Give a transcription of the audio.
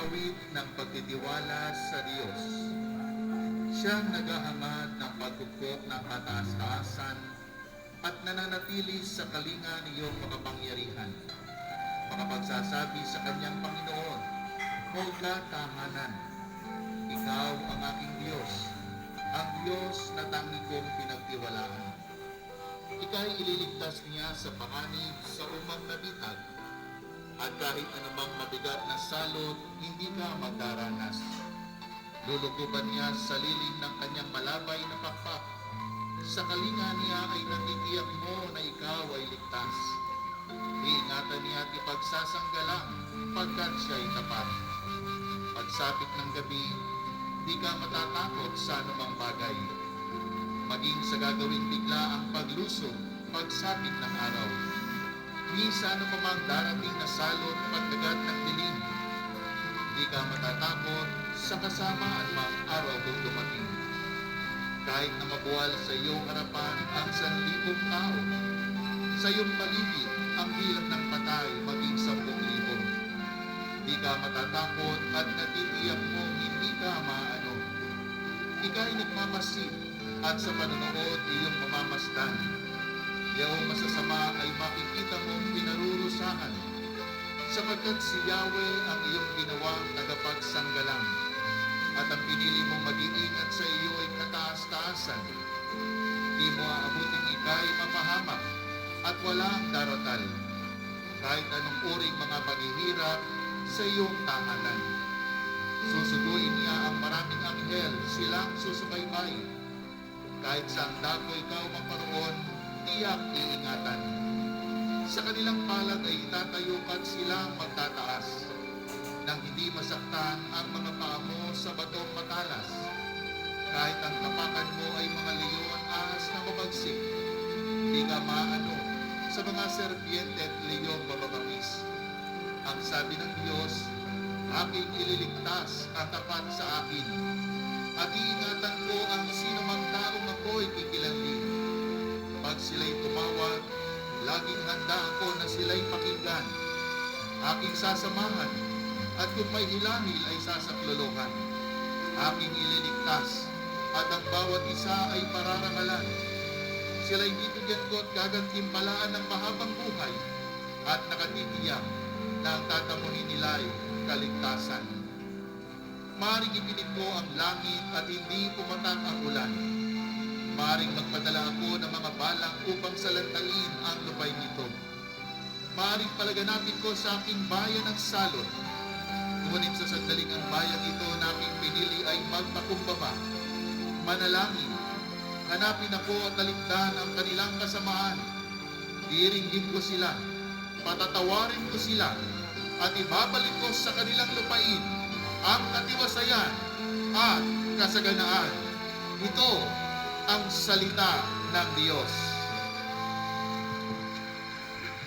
awit ng pagtitiwala sa Diyos. Siyang naghahangad ng pagkukop ng kataas-taasan at nananatili sa kalinga ng iyong makapangyarihan. Makapagsasabi sa kanyang Panginoon, O tahanan, ikaw ang aking Diyos, ang Diyos na tangi kong pinagtiwalaan. Ika'y ililigtas niya sa panganib sa umang nabitag at kahit anumang mabigat na salot, hindi ka magdaranas. Lulukuban niya sa lilim ng kanyang malabay na pakpak. Sa kalinga niya ay natitiyak mo na ikaw ay ligtas. Iingatan niya at ipagsasanggalang pagkat siya'y tapat. Pagsapit ng gabi, di ka matatakot sa anumang bagay. Maging sa gagawing bigla ang paglusong, pagsapit ng araw. Minsan ano pa mang darating na salot pagdagat ng dilim. Di ka matatakot sa kasamaan mang araw kung dumating. Kahit na mabuwal sa iyong harapan ang sanlibong tao, sa iyong paligid ang bilang ng patay maging sampung libo. Di ka matatakot at natitiyak mo hindi ka maano. Ika'y nagmamasid at sa panonood iyong mamamasdan. Iyong masasama ay makikita mong pinarurusahan sapagkat si Yahweh ang iyong ginawang tagapagsanggalang at ang pinili mong mag-iingat sa iyo ay kataas-taasan. Di mo aabuting ika'y mapahamak at walang daratal kahit anong uring mga paghihirap sa iyong tahanan. Susuduin niya ang maraming anghel, silang susubaybay. Kahit saan dako ikaw maparoon, tiyak iingatan. Sa kanilang palad ay itatayo at silang magtataas nang hindi masaktan ang mga paa mo sa batong matalas. Kahit ang tapakan mo ay mga leon ahas na mabagsik, di ka maano sa mga serpiente at leong mababangis. Ang sabi ng Diyos, aking ililigtas ang tapat sa akin at iingatan ko ang sino mang taong ako'y kikilanlin. Laging handa ako na sila'y pakinggan. Aking sasamahan, at kung may hilangil ay sasaklolohan. Aking ililigtas, at ang bawat isa ay pararangalan. Sila'y bibigyan ko at gagantimpalaan ng mahabang buhay, at nakatitiyak na ang tatamuhin nila ay kaligtasan. Maring ipinig ko ang langit at hindi pumatak ang ulan. Maring magpadala ako ng mga balang upang salantain ang lupay nito. Maring palaganapin ko sa aking bayan ng salot. Ngunit sa sandaling ang bayan ito na aking pinili ay magpakumbaba. Manalangin, hanapin ako at talikdan ang kanilang kasamaan. Diringgin ko sila, patatawarin ko sila, at ibabalik ko sa kanilang lupain ang katiwasayan at kasaganaan. Ito ang salita ng Diyos.